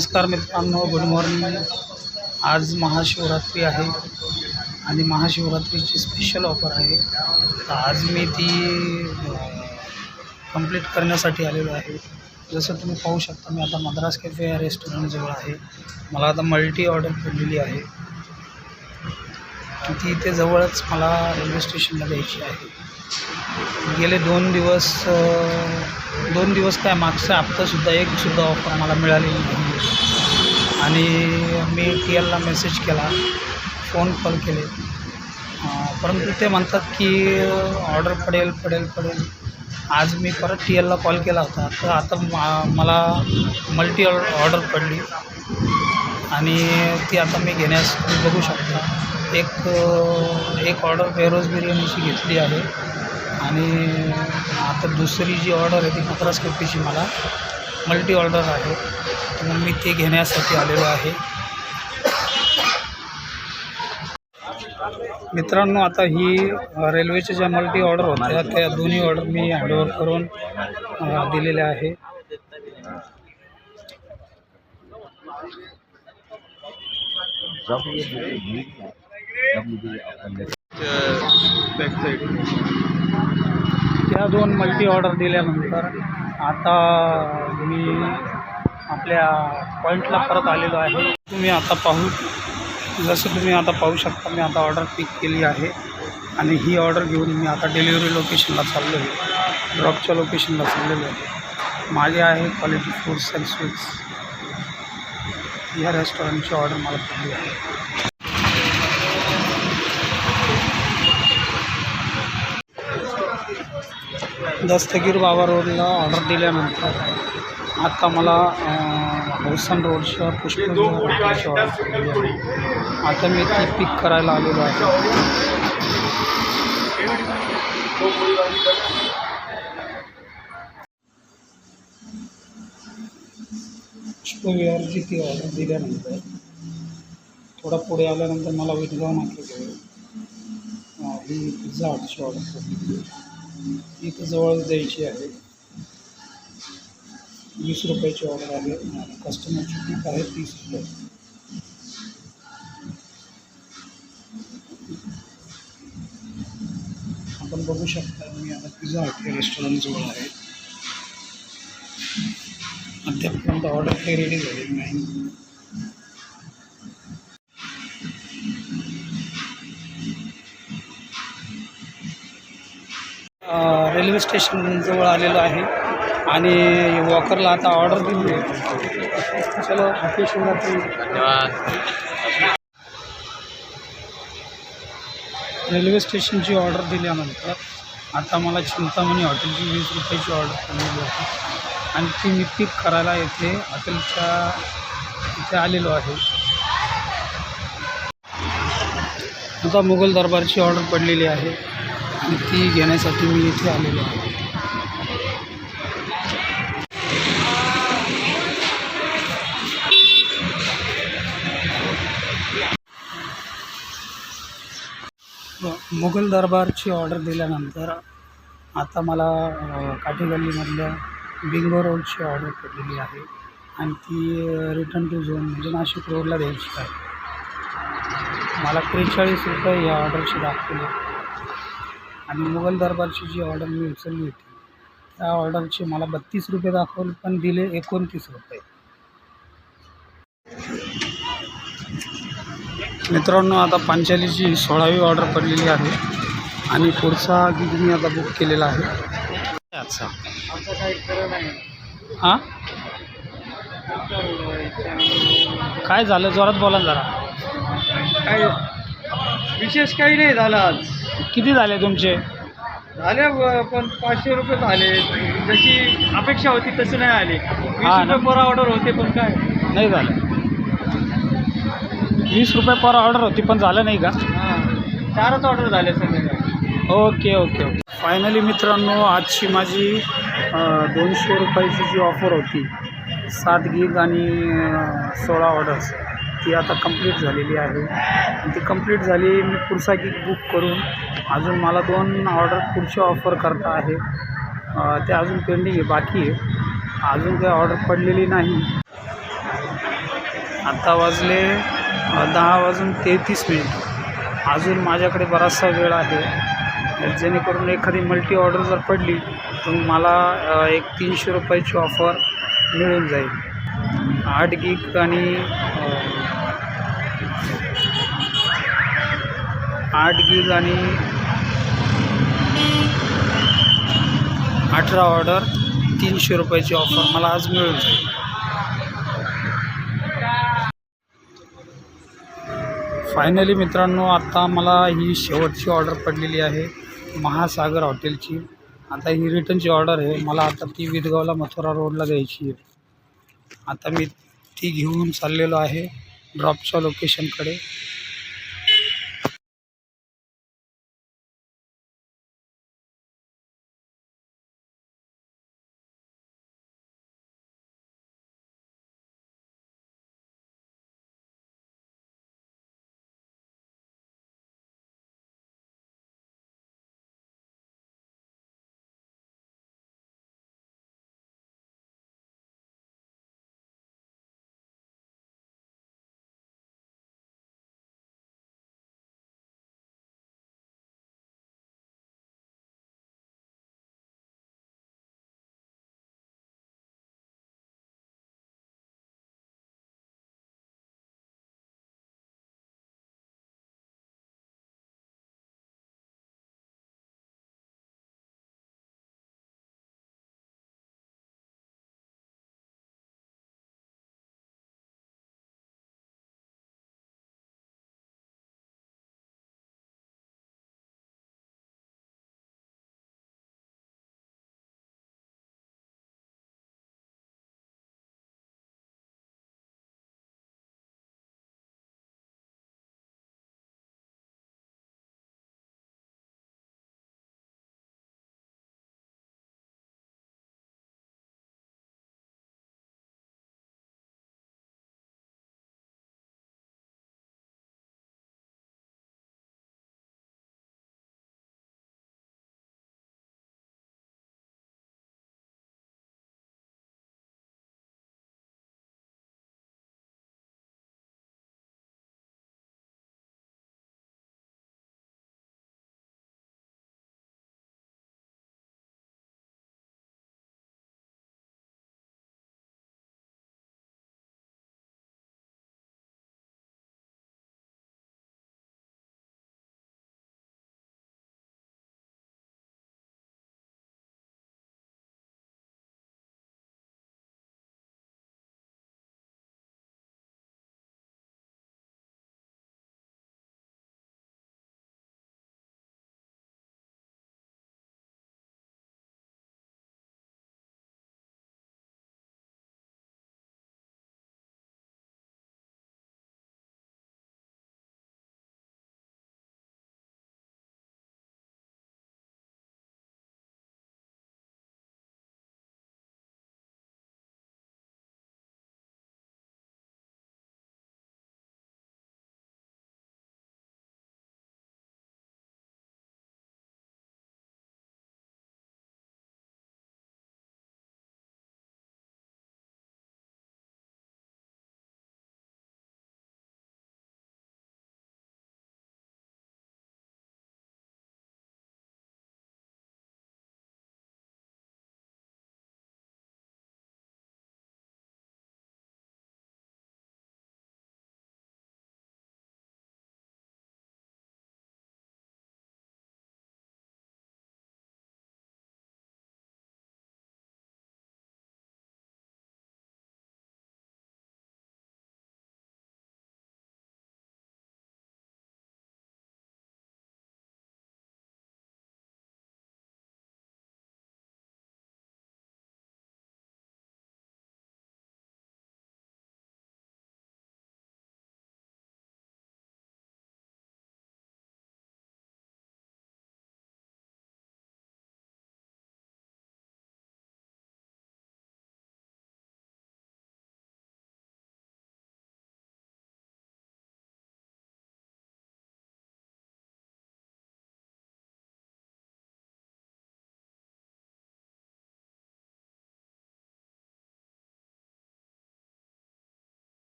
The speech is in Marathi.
नमस्कार मित्रांनो गुड मॉर्निंग आज महाशिवरात्री आहे आणि महाशिवरात्रीची स्पेशल ऑफर आहे. तर आज मी ती कंप्लीट करण्यासाठी आलेलो आहे. जसं तुम्ही पाहू शकता मी आता मद्रास कॅफे या रेस्टॉरंटजवळ आहे. मला आता मल्टी ऑर्डर केलेली आहे. ती इथे जवळच मला रेल्वे स्टेशनला द्यायची आहे. गेले दोन दिवस दोन दिवस काय मागचा हप्तासुद्धा एकसुद्धा ऑफर मला मिळालेली नाही. आणि मी टी एलला मेसेज केला फोन कॉल. केले परंतु ते म्हणतात की ऑर्डर पडेल पडेल पडेल. आज मी परत टी एलला कॉल केला होता. तर आता मा- मला मल्टी ऑर्डर पडली. आणि ती आता मी घेण्यास तुम्ही बघू शकता. एक एक ऑर्डर बेरोज बिर्याणीची घेतली आहे. आणि आता दुसरी जी ऑर्डर आहे ती मद्रास कॅफेची मला मल्टी ऑर्डर आहे. तर मी ते घेण्यासाठी आलेलो आहे. मित्रांनो आता ही रेल्वेच्या ज्या मल्टी ऑर्डर होत्या त्या दोन्ही ऑर्डर मी हँडओव्हर करून दिलेल्या आहे. त्या दोन मल्टी ऑर्डर दिल्यानंतर आता मी आपल्या पॉईंटला परत आलेलो आहे. तुम्ही आता पाहू जसं तुम्ही आता पाहू शकता मी आता ऑर्डर पिक केली आहे. आणि ही ऑर्डर घेऊन मी आता डिलिव्हरी लोकेशनला चाललो आहे. ड्रॉपच्या लोकेशनला चाललेलो आहे. माझे आहे क्वालिटी फूड्स अँड स्वीट्स या रेस्टॉरंटची ऑर्डर मला पडली आहे. दस्तगीर बाबा रोडला ऑर्डर दिल्यानंतर आत्ता मला हौसन रोडच्या पुष्पविहाराची आता मी ती पिक करायला आलेलो आहे. पुष्पविहारची ती ऑर्डर दिल्यानंतर थोडा पुढे आल्यानंतर मला विधवा नाक्याजवळ ही पिझ्झा हटची ऑर्डर इथं जवळ द्यायची आहे. वीस रुपयाची ऑर्डर आहे. आणि कस्टमरची टीप आहे तीस रुपये. आपण बघू शकता मी आता पिझ्झा हट रेस्टॉरंट जवळ आहे. अद्यापर्यंत ऑर्डर काही रेडी झालेली नाही. रेल्वे स्टेशनजवळ आलेलो आहे. आणि वॉकरला आता ऑर्डर दिली आहे चलो हॅपी शिवरात्री रेल्वे स्टेशनची ऑर्डर दिल्यानंतर आता मला चिंतामणी हॉटेलची वीस रुपयाची ऑर्डर पडलेली होती आणि ती मी पिक करायला येथे हॉटेलच्या इथे आलेलो आहे. आता मुघल दरबारची ऑर्डर पडलेली आहे. आणि ती घेण्यासाठी मी इथे आलेलो आहे. मुघल दरबारची ऑर्डर दिल्यानंतर आता मला काठीगल्लीमधल्या बिंगो रोडची ऑर्डर पडलेली आहे आणि ती रिटर्न टू झोन म्हणजे नाशिक रोडला द्यायची आहे. मला त्रेचाळीस रुपये या ऑर्डरचे दाखवली. आणि मुघल दरबारची जी ऑर्डर मी उचलली होती त्या ऑर्डरचे मला बत्तीस रुपये दाखवले पण दिले एकोणतीस रुपये. मित्रांनो आता पांचालीची सोळावी ऑर्डर पडलेली आहे आणि पुढचा गीत मी आता बुक केलेला आहे. अच्छा हां? काय झालं? जोरात बोला जरा. काय? विशेष काही नाही झालं आज. किती झाले तुमचे? झाले व- पण पाचशे रुपये झाले. जशी अपेक्षा होती तसे नाही आले. वीस हा ना. रुपये पर ऑर्डर होते पण काय? नाही झालं. वीस रुपये पर ऑर्डर होती पण झालं नाही का? हां. चारच ऑर्डर झाले संध्याकाळी ओके ओके ओके. फायनली मित्रांनो आजची माझी अ, दोनशे रुपयाची जी ऑफर होती सात गीग आणि अ, सोळा ऑर्डर्स ती आता कंप्लीट झालेली आहे. ती कंप्लीट झाली मी पुढचा गीग बुक करून अजून मला दोन ऑर्डर पुढची ऑफर करता आहे. ते अजून पेंडिंग आहे बाकी आहे. अजून काही ऑर्डर पडलेली नाही. आत्ता वाजले दहा वाजून तेहतीस मिनिट अजून माझ्याकडे बराचसा वेळ आहे. जेणेकरून एखादी मल्टी ऑर्डर जर पडली तर मला एक तीनशे रुपयाची ऑफर मिळून जाईल. आठ गीक आणि आठ गीग आणि अठरा ऑर्डर तीनशे रुपयाची ऑफर मला आज मिळून जाईल. फायनली मित्रांनो आता मला ही शेवटची ऑर्डर पडलेली आहे महासागर हॉटेलची. आता ही रिटर्नची ऑर्डर आहे मला आता ती विदगावला मथुरा रोडला द्यायची आहे. आता मी ती घेऊन चाललेलो आहे ड्रॉपच्या लोकेशनकडे